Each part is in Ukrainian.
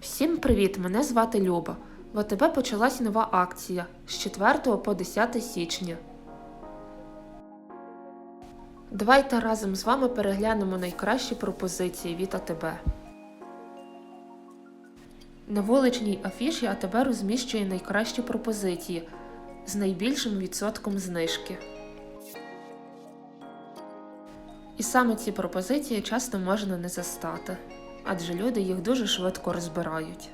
Всім привіт! Мене звати Люба. В АТБ почалась нова акція з 4 по 10 січня. Давайте разом з вами переглянемо найкращі пропозиції від АТБ. На вуличній афіші АТБ розміщує найкращі пропозиції з найбільшим відсотком знижки. І саме ці пропозиції часто можна не застати, адже люди їх дуже швидко розбирають.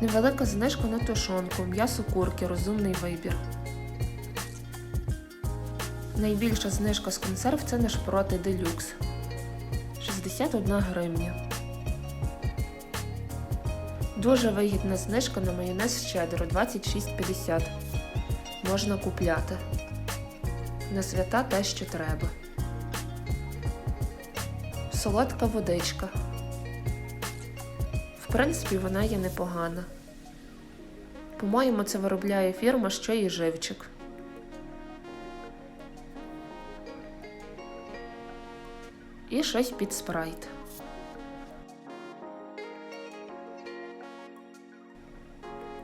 Невелика знижка на тушонку, м'ясо курки, розумний вибір. Найбільша знижка з консерв це наш проти делюкс 61 гривня. Дуже вигідна знижка на майонез щедро 26,50. Можна купляти. На свята те, що треба. Солодка водичка. В принципі, вона є непогана. По-моєму, це виробляє фірма що і живчик. І щось під спрайт.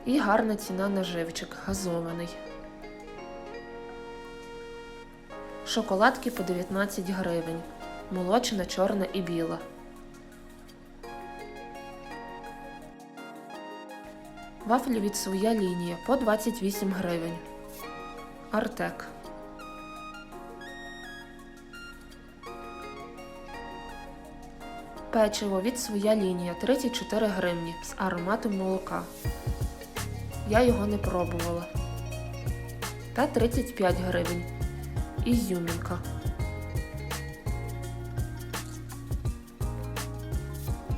І гарна ціна на живчик, газований. Шоколадки по 19 гривень. Молочна, чорна і біла. Вафлі від своя лінія по 28 гривень. Артек. Печиво від своя лінія 34 гривні з ароматом молока. Я його не пробувала. Та 35 гривень. Ізюмінка.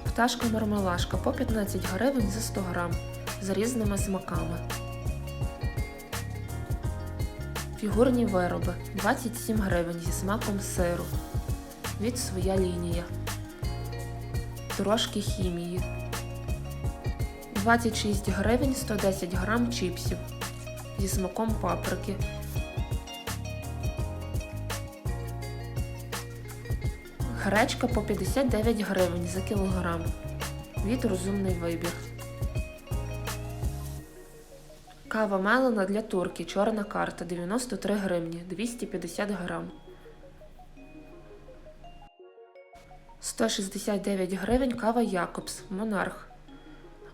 Пташка мармелашка по 15 гривень за 100 грам з різними смаками. Фігурні вироби 27 гривень зі смаком сиру. Від своя лінія. Трошки хімії. 26 гривень 110 грам чіпсів зі смаком паприки. Гречка по 59 гривень за кілограм. Від розумний вибір. Кава мелена для турки. Чорна карта 93 гривні 250 грам. 169 гривень кава Якобс Монарх.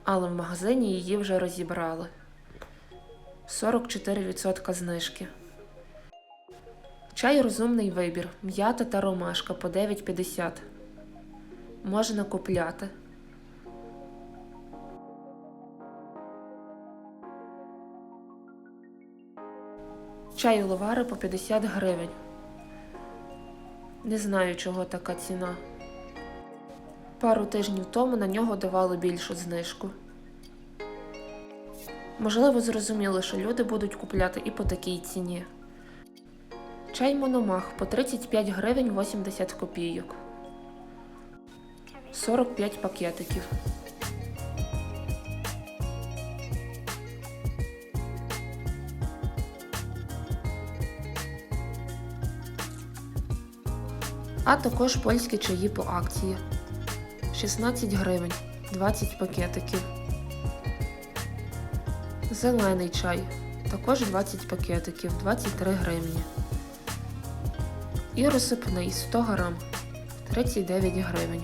Але в магазині її вже розібрали. 44% знижки. Чай розумний вибір. М'ята та ромашка по 9,50. Можна купляти. Чай ловари по 50 гривень. Не знаю, чого така ціна. Пару тижнів тому на нього давали більшу знижку. Можливо, зрозуміли, що люди будуть купляти і по такій ціні. Чай Мономах по 35 гривень 80 копійок. 45 пакетиків. А також польські чаї по акції. 16 гривень 20 пакетиків. Зелений чай. Також 20 пакетиків 23 гривні. І розсипний 100 грам 39 гривень.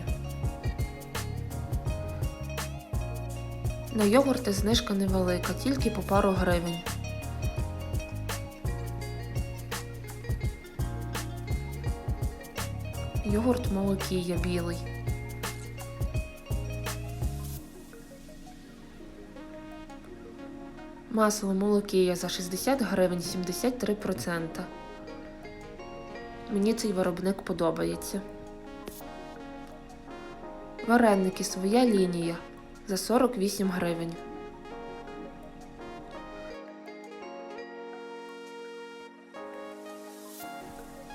На йогурти знижка невелика, тільки по пару гривень. Йогурт молокія білий. Масло молокія за 60 гривень 73%. Мені цей виробник подобається. Вареники своя лінія за 48 гривень.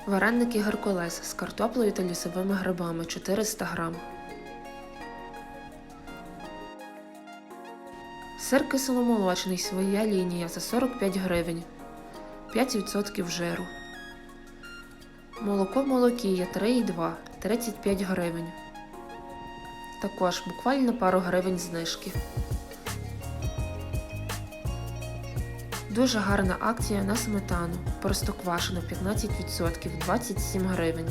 Вареники Геркулес з картоплею та лісовими грибами 400 грам. Сир кисломолочний своя лінія за 45 гривень. 5% жиру. Молоко молокія 3,2 35 гривень. Також буквально пару гривень знижки. Дуже гарна акція на сметану. Простоквашино 15% 27 гривень.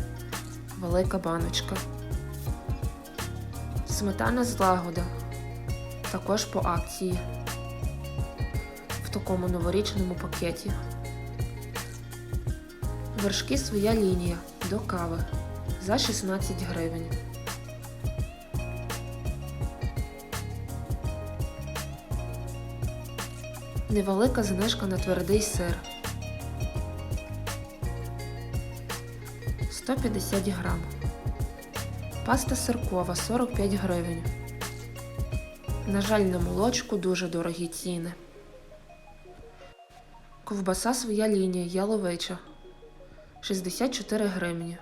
Велика баночка. Сметана злагода. Також по акції. В такому новорічному пакеті. Вершки своя лінія до кави за 16 гривень. Невелика знижка на твердий сир. 150 грам. Паста сиркова 45 гривень. На жаль, на молочку дуже дорогі ціни. Ковбаса своя лінія яловича 64 гривні.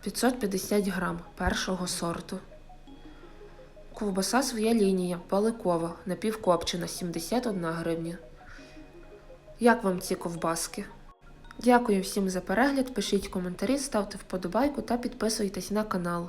550 грам першого сорту. Ковбаса своя лінія баликова напівкопчена 71 гривня. Як вам ці ковбаски? Дякую всім за перегляд. Пишіть коментарі, ставте вподобайку та підписуйтесь на канал.